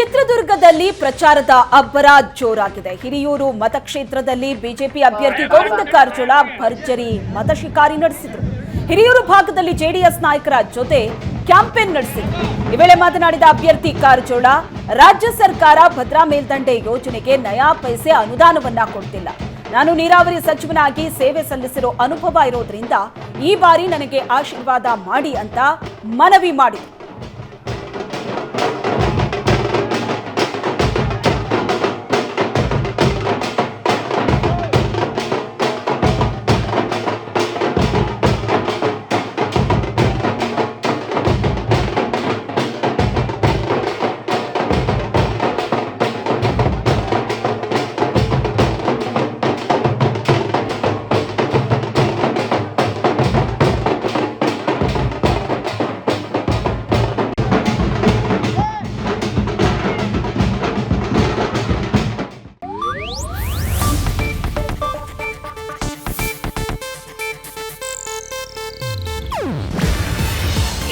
ಚಿತ್ರದುರ್ಗದಲ್ಲಿ ಪ್ರಚಾರದ ಅಬ್ಬರ ಜೋರಾಗಿದೆ. ಹಿರಿಯೂರು ಮತಕ್ಷೇತ್ರದಲ್ಲಿ ಬಿಜೆಪಿ ಅಭ್ಯರ್ಥಿ ಗೋವಿಂದ ಕಾರಜೋಳ ಭರ್ಜರಿ ಮತ ಶಿಕಾರಿ ನಡೆಸಿದರು. ಹಿರಿಯೂರು ಭಾಗದಲ್ಲಿ ಜೆಡಿಎಸ್ ನಾಯಕರ ಜೊತೆ ಕ್ಯಾಂಪೇನ್ ನಡೆಸಿದರು. ಈ ವೇಳೆ ಮಾತನಾಡಿದ ಅಭ್ಯರ್ಥಿ ಕಾರಜೋಳ, ರಾಜ್ಯ ಸರ್ಕಾರ ಭದ್ರಾ ಮೇಲ್ದಂಡೆ ಯೋಜನೆಗೆ ನಯಾ ಪೈಸೆ ಅನುದಾನವನ್ನ ಕೊಡ್ತಿಲ್ಲ. ನಾನು ನೀರಾವರಿ ಸಚಿವನಾಗಿ ಸೇವೆ ಸಲ್ಲಿಸಿರೋ ಅನುಭವ ಇರೋದ್ರಿಂದ ಈ ಬಾರಿ ನನಗೆ ಆಶೀರ್ವಾದ ಮಾಡಿ ಅಂತ ಮನವಿ ಮಾಡಿದರು.